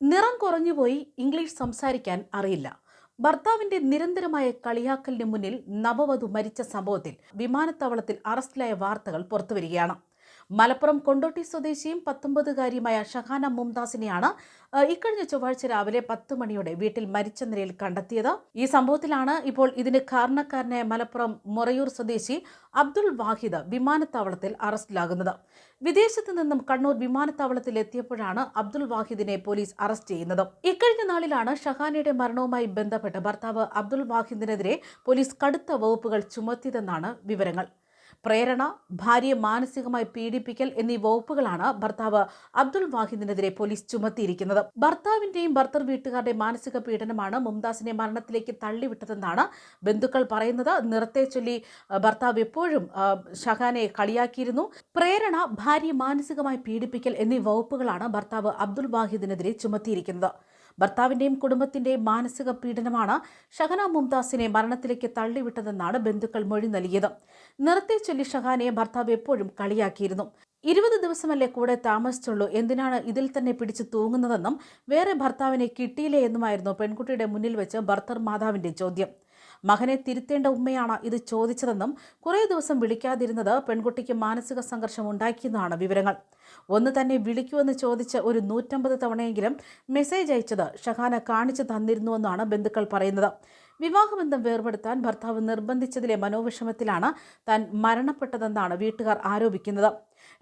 നിറം കുറഞ്ഞുപോയി ഇംഗ്ലീഷ് സംസാരിക്കാൻ അറിയില്ല. ഭർത്താവിന്റെ നിരന്തരമായ കളിയാക്കലിന് മുന്നിൽ നവവധു മരിച്ച സംഭവത്തിൽ വിമാനത്താവളത്തിൽ അറസ്റ്റിലായ വാർത്തകൾ പുറത്തുവരികയാണ്. മലപ്പുറം കൊണ്ടോട്ടി സ്വദേശിയും പത്തൊമ്പതുകാരിയുമായ ഷഹാന മുംതാസിനെയാണ് ഇക്കഴിഞ്ഞ ചൊവ്വാഴ്ച രാവിലെ പത്ത് മണിയോടെ വീട്ടിൽ മരിച്ച നിലയിൽ കണ്ടെത്തിയത്. ഈ സംഭവത്തിലാണ് ഇപ്പോൾ ഇതിന് കാരണക്കാരനായ മലപ്പുറം മൊറയൂർ സ്വദേശി അബ്ദുൾ വാഹിദ് വിമാനത്താവളത്തിൽ അറസ്റ്റിലാകുന്നത്. വിദേശത്ത് നിന്നും കണ്ണൂർ വിമാനത്താവളത്തിൽ എത്തിയപ്പോഴാണ് അബ്ദുൾ വാഹിദിനെ പോലീസ് അറസ്റ്റ് ചെയ്യുന്നത്. ഇക്കഴിഞ്ഞ നാളിലാണ് ഷഹാനയുടെ മരണവുമായി ബന്ധപ്പെട്ട് ഭർത്താവ് അബ്ദുൾ വാഹിദിനെതിരെ പോലീസ് കടുത്ത വകുപ്പുകൾ ചുമത്തിയതെന്നാണ് വിവരങ്ങൾ. പ്രേരണ ഭാര്യയെ മാനസികമായി പീഡിപ്പിക്കൽ എന്നീ വകുപ്പുകളാണ് ഭർത്താവ് അബ്ദുൾ വാഹിദിനെതിരെ പോലീസ് ചുമത്തിയിരിക്കുന്നത്. ഭർത്താവിന്റെയും ഭർത്തർ വീട്ടുകാരുടെയും മാനസിക പീഡനമാണ് മുംതാസിനെ മരണത്തിലേക്ക് തള്ളിവിട്ടതെന്നാണ് ബന്ധുക്കൾ പറയുന്നത്. നിറത്തെ ചൊല്ലി ഭർത്താവ് എപ്പോഴും ഷഹാനെ കളിയാക്കിയിരുന്നു. പ്രേരണ ഭാര്യയെ മാനസികമായി പീഡിപ്പിക്കൽ എന്നീ വകുപ്പുകളാണ് ഭർത്താവ് അബ്ദുൾ വാഹിദിനെതിരെ ചുമത്തിയിരിക്കുന്നത്. ഭർത്താവിന്റെയും കുടുംബത്തിന്റെയും മാനസിക പീഡനമാണ് ഷഹന മുംതാസിനെ മരണത്തിലേക്ക് തള്ളിവിട്ടതെന്നാണ് ബന്ധുക്കൾ മൊഴി നൽകിയത്. നിറത്തെ ചൊല്ലി ഷഹാനെ ഭർത്താവ് എപ്പോഴും കളിയാക്കിയിരുന്നു. ഇരുപത് ദിവസമല്ലേ കൂടെ താമസിച്ചുള്ളൂ എന്തിനാണ് ഇതിൽ തന്നെ പിടിച്ചു തൂങ്ങുന്നതെന്നും വേറെ ഭർത്താവിനെ കിട്ടിയില്ലേ എന്നുമായിരുന്നു പെൺകുട്ടിയുടെ മുന്നിൽ വെച്ച് ഭർത്തർ മാതാവിന്റെ ചോദ്യം. മകനെ തിരുത്തേണ്ട ഉമ്മയാണ് ഇത് ചോദിച്ചതെന്നും കുറേ ദിവസം വിളിക്കാതിരുന്നത് പെൺകുട്ടിക്ക് മാനസിക സംഘർഷം ഉണ്ടാക്കിയെന്നാണ് വിവരങ്ങൾ. ഒന്ന് തന്നെ വിളിക്കുമെന്ന് ചോദിച്ച് ഒരു നൂറ്റമ്പത് തവണയെങ്കിലും മെസ്സേജ് അയച്ചത് ഷഹാന കാണിച്ചു തന്നിരുന്നുവെന്നാണ് ബന്ധുക്കൾ പറയുന്നത്. വിവാഹബന്ധം വേർപെടുത്താൻ ഭർത്താവ് നിർബന്ധിച്ചതിലെ മനോവിഷമത്തിലാണ് താൻ മരണപ്പെട്ടതെന്നാണ് വീട്ടുകാർ ആരോപിക്കുന്നത്.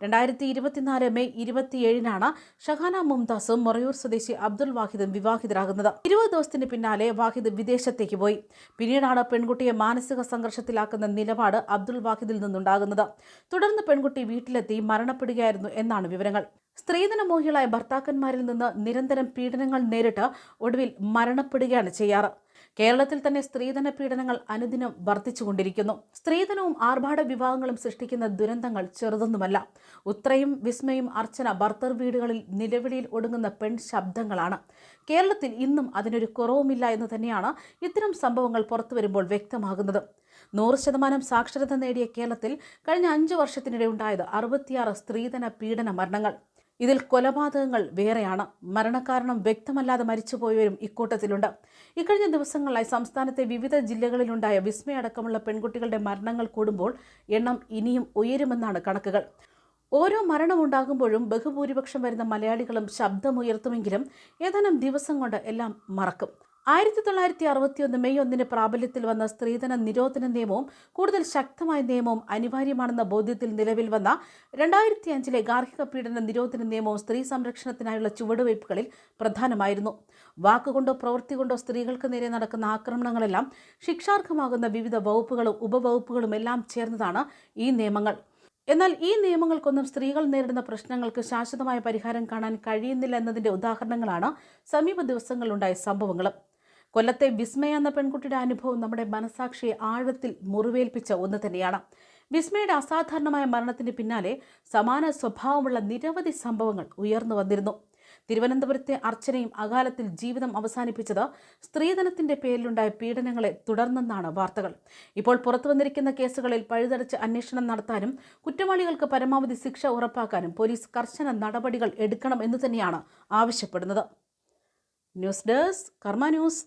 രണ്ടായിരത്തി ഇരുപത്തിനാല് മെയ് ഇരുപത്തിയേഴിനാണ് ഷഹാന മുംതാസും മൊറയൂർ സ്വദേശി അബ്ദുൽ വാഹിദും വിവാഹിതരാകുന്നത്. ഇരുപത് ദിവസത്തിന് പിന്നാലെ വാഹിദ് വിദേശത്തേക്ക് പോയി. പിന്നീടാണ് പെൺകുട്ടിയെ മാനസിക സംഘർഷത്തിലാക്കുന്ന നിലപാട് അബ്ദുൽ വാഹിദിൽ നിന്നുണ്ടാകുന്നത്. തുടർന്ന് പെൺകുട്ടി വീട്ടിലെത്തി മരണപ്പെടുകയായിരുന്നു എന്നാണ് വിവരങ്ങൾ. സ്ത്രീധനമോഹികളായ ഭർത്താക്കന്മാരിൽ നിന്ന് നിരന്തരം പീഡനങ്ങൾ നേരിട്ട് ഒടുവിൽ മരണപ്പെടുകയാണ് ചെയ്യാറ്. കേരളത്തിൽ തന്നെ സ്ത്രീധന പീഡനങ്ങൾ അനുദിനം വർദ്ധിച്ചുകൊണ്ടിരിക്കുന്നു. സ്ത്രീധനവും ആർഭാട വിവാഹങ്ങളും സൃഷ്ടിക്കുന്ന ദുരന്തങ്ങൾ ചെറുതൊന്നുമല്ല. ഉത്രയും വിസ്മയും അർച്ചന ഭർത്തർ വീടുകളിൽ നിലവിളിയിൽ ഒടുങ്ങുന്ന പെൺ ശബ്ദങ്ങളാണ്. കേരളത്തിൽ ഇന്നും അതിനൊരു കുറവുമില്ല എന്ന് തന്നെയാണ് ഇത്തരം സംഭവങ്ങൾ പുറത്തു വരുമ്പോൾ വ്യക്തമാകുന്നത്. നൂറ് ശതമാനം സാക്ഷരത നേടിയ കേരളത്തിൽ കഴിഞ്ഞ അഞ്ച് വർഷത്തിനിടെ ഉണ്ടായത് അറുപത്തിയാറ് സ്ത്രീധന പീഡന മരണങ്ങൾ. ഇതിൽ കൊലപാതകങ്ങൾ വേറെയാണ്. മരണകാരണം വ്യക്തമല്ലാതെ മരിച്ചുപോയവരും ഇക്കൂട്ടത്തിലുണ്ട്. ഇക്കഴിഞ്ഞ ദിവസങ്ങളായി സംസ്ഥാനത്തെ വിവിധ ജില്ലകളിലുണ്ടായ വിസ്മയടക്കമുള്ള പെൺകുട്ടികളുടെ മരണങ്ങൾ കൂടുമ്പോൾ എണ്ണം ഇനിയും ഉയരുമെന്നാണ് കണക്കുകൾ. ഓരോ മരണമുണ്ടാകുമ്പോഴും ബഹുഭൂരിപക്ഷം വരുന്ന മലയാളികളും ശബ്ദമുയർത്തുമെങ്കിലും ഏതാനും ദിവസം കൊണ്ട് എല്ലാം മറക്കും. ആയിരത്തി തൊള്ളായിരത്തി അറുപത്തിയൊന്ന് മെയ് ഒന്നിന് പ്രാബല്യത്തിൽ വന്ന സ്ത്രീധന നിരോധന നിയമവും കൂടുതൽ ശക്തമായ നിയമവും അനിവാര്യമാണെന്ന ബോധ്യത്തിൽ നിലവിൽ വന്ന രണ്ടായിരത്തി അഞ്ചിലെ ഗാർഹിക പീഡന നിരോധന നിയമവും സ്ത്രീ സംരക്ഷണത്തിനായുള്ള ചുവടുവയ്പ്പുകളിൽ പ്രധാനമായിരുന്നു. വാക്കുകൊണ്ടോ പ്രവൃത്തി കൊണ്ടോ സ്ത്രീകൾക്ക് നേരെ നടക്കുന്ന ആക്രമണങ്ങളെല്ലാം ശിക്ഷാർഹമാകുന്ന വിവിധ വകുപ്പുകളും ഉപവകുപ്പുകളും എല്ലാം ചേർന്നതാണ് ഈ നിയമങ്ങൾ. എന്നാൽ ഈ നിയമങ്ങൾക്കൊന്നും സ്ത്രീകൾ നേരിടുന്ന പ്രശ്നങ്ങൾക്ക് ശാശ്വതമായ പരിഹാരം കാണാൻ കഴിയുന്നില്ല എന്നതിന്റെ ഉദാഹരണങ്ങളാണ് സമീപ ദിവസങ്ങളിലുണ്ടായ സംഭവങ്ങളും. കൊല്ലത്തെ വിസ്മയ എന്ന പെൺകുട്ടിയുടെ അനുഭവം നമ്മുടെ മനസാക്ഷിയെ ആഴത്തിൽ മുറിവേൽപ്പിച്ച ഒന്ന് തന്നെയാണ്. വിസ്മയുടെ അസാധാരണമായ മരണത്തിന് പിന്നാലെ സമാന സ്വഭാവമുള്ള നിരവധി സംഭവങ്ങൾ ഉയർന്നു വന്നിരുന്നു. തിരുവനന്തപുരത്തെ അർച്ചനയും അകാലത്തിൽ ജീവിതം അവസാനിപ്പിച്ചത് സ്ത്രീധനത്തിന്റെ പേരിലുണ്ടായ പീഡനങ്ങളെ തുടർന്നെന്നാണ് വാർത്തകൾ. ഇപ്പോൾ പുറത്തു വന്നിരിക്കുന്ന കേസുകളിൽ പഴുതടച്ച് അന്വേഷണം നടത്താനും കുറ്റവാളികൾക്ക് പരമാവധി ശിക്ഷ ഉറപ്പാക്കാനും പോലീസ് കർശന നടപടികൾ എടുക്കണം എന്ന് തന്നെയാണ് ആവശ്യപ്പെടുന്നത്. News desk Karma news.